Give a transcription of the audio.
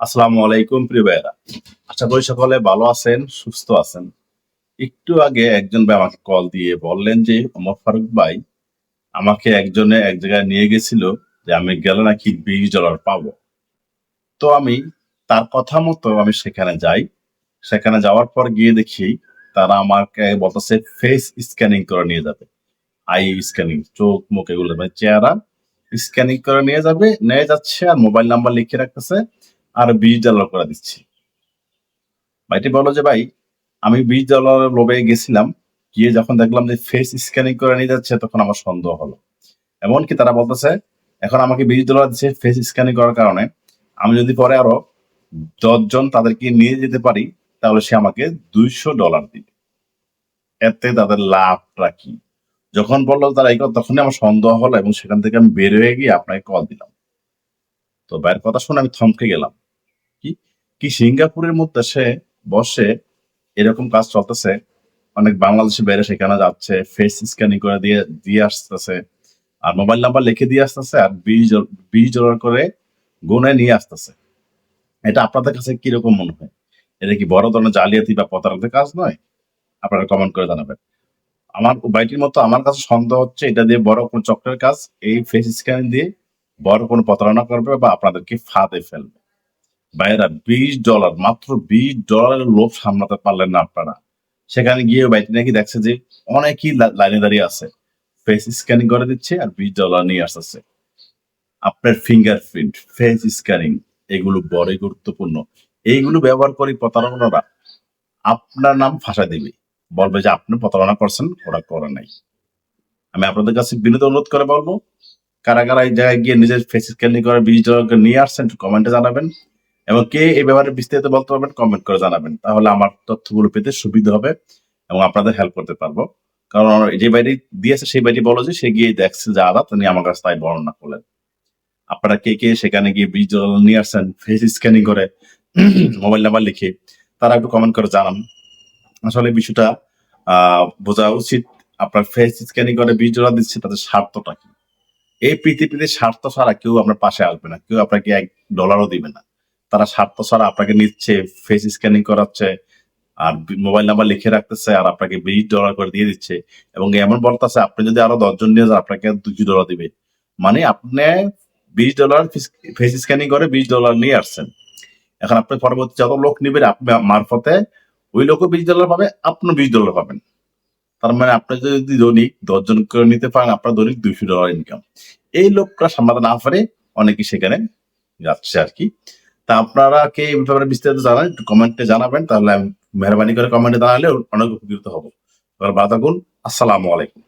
আসসালামু আলাইকুম, প্রিয় ভাইয়েরা। আশা করি সকলে ভালো আছেন, সুস্থ আছেন। একটু আগে একজন ভাই আমাকে কল দিয়ে বললেন যে, ওমর ফারুক ভাই, আমাকে একজনে এক জায়গায় নিয়ে গেছিল যে আমি গেলে নাকি বিশ ডলার পাব। তো আমি তার কথা মতো আমি সেখানে যাই। সেখানে যাওয়ার পর গিয়ে দেখি তারা আমাকে বলতেছে ফেস স্ক্যানিং করে নিয়ে যাবে। আই স্ক্যানিং চোখ, মুখ, এগুলো মানে চেহারা স্ক্যানিং করে নিয়ে যাবে। নিয়ে যাচ্ছে আর মোবাইল নাম্বার লিখে রাখতেছে। আর বিশ ডলার করে দিচ্ছি। ভাইটি বলো যে ভাই, আমি বিশ ডলারের লোভে গেছিলাম, গিয়ে যখন দেখলাম যে ফেস স্ক্যানিং করে নিয়ে যাচ্ছে, তখন আমার সন্দেহ হলো। এমনকি তারা বলতেছে, এখন আমাকে বিশ ডলার দিচ্ছে ফেস স্ক্যানিং করার কারণে। আমি যদি পরে আরও দশজন তাদেরকে নিয়ে যেতে পারি, তাহলে সে আমাকে দুইশো ডলার দিবে। এতে তাদের লাভটা কি? যখন বলল তারা এই কথা, তখনই আমার সন্দেহ হলো এবং সেখান থেকে আমি বের হয়ে গিয়ে আপনাকে কল দিলাম। তো ভাইয়ের কথা শুনে আমি থমকে গেলাম। কি? কি সিঙ্গাপুরের মধ্যে সে বসে এরকম কাজ চলতেছে, অনেক বাংলাদেশি বাইরে সেখানে যাচ্ছে ফেস স্ক্যানিং করে দিয়ে দিয়ে আসতেছে, আর মোবাইল নাম্বার লিখে দিয়ে আসতেছে, আর বিশ বিশ ডলার করে গুনে নিয়ে আসতেছে। এটা আপনাদের কাছে কীরকম মনে হয়? এটা কি বড় ধরনের জালিয়াতি বা প্রতারণার কাজ নয়? আপনারা কমেন্ট করে জানাবেন। আমার বাইটির মতো আমার কাছে সন্দেহ হচ্ছে এটা দিয়ে বড় কোনো চক্রের কাজ, এই ফেস স্ক্যানিং দিয়ে বড় কোনো প্রতারণা করবে বা আপনাদেরকে ফাঁদে ফেলবে। ভাইয়েরা, বিশ ডলার, মাত্র বিশ ডলারের লোভ সামলাতে পারলেন না আপনারা। সেখানে গিয়ে বাইটি নাকি দেখছে যে অনেকই লাইনে দাঁড়িয়ে আছে। ফেস স্ক্যানিং করে দিচ্ছে আর বিশ ডলার নিয়ে আসতেছে। আপনার ফিঙ্গারপ্রিন্ট ফেস স্ক্যানিং এগুলো বড়ই গুরুত্বপূর্ণ। এইগুলো ব্যবহার করে প্রতারণারা। আপনার নাম ফাঁসা দিবে। বলবে যে আপনি প্রতারণা করছেন, ওরা করে নাই। আমি আপনাদের কাছে বিনোদ অনুরোধ করে বলব, কারা কারা এই জায়গায় গিয়ে নিজের ফেস স্ক্যানিং করে বিশ ডলার নিয়ে আসছেন কমেন্টে জানাবেন। এবং কে এই ব্যাপারে বিস্তারিত বলতে পারবেন কমেন্ট করে জানাবেন। তাহলে আমার তথ্যগুলো পেতে সুবিধা হবে এবং আপনাদের হেল্প করতে পারব। কারণ যে বাইরে দিয়েছে, সেই বাইরে বলো যে সে গিয়ে দেখছে যে আদা তিনি আমার কাছে তাই বর্ণনা করলেন। আপনারা কে কে সেখানে গিয়ে বিশ নিয়ে আসছেন ফেস স্ক্যানিং করে মোবাইল নাম্বার লিখে, তারা একটু কমেন্ট করে জানান। আসলে বিষয়টা বোঝা উচিত আপনার ফেস স্ক্যানিং করে বিশ ডলার দিচ্ছে, তাদের স্বার্থটা কি? এই পৃথিবীতে স্বার্থ ছাড়া কেউ আপনার পাশে আসবে না। কেউ আপনাকে এক ডলারও দিবে না। তারা স্বার্থ ছাড়া আপনাকে নিচ্ছে ফেস স্ক্যানিং করাচ্ছে, আর মোবাইল নাম্বার লিখে রাখতেছে আর আপনাকে বিশ ডলার করে দিয়ে দিচ্ছে। এবং এমন বলতেছে আপনি যদি আরও দশজন নিয়ে যান, আপনাকে দুশো ডলার দিবে। মানে আপনি বিশ ডলার ফেস স্ক্যানিং করে বিশ ডলার নিয়ে আসছেন। এখন আপনি পরবর্তী যত লোক নিবেন, আপনি মারফতে ওই লোকও বিশ ডলার পাবে, আপনিও বিশ ডলার পাবেন। তার মানে আপনি যদি দৈনিক দশজন করে নিতে পারেন, আপনার দৈনিক দুইশো ডলার ইনকাম এই লোকটা সামলাতে না পারে অনেকেই সেখানে যাচ্ছে আর কি। তা আপনারা কে এই ব্যাপারে বিস্তারিত জানান, একটু কমেন্টে জানাবেন, তাহলে আমি মেহরবানি করে কমেন্টে জানালে অনেক উপকৃত হব। এবার গুণ আসসালামু আলাইকুম।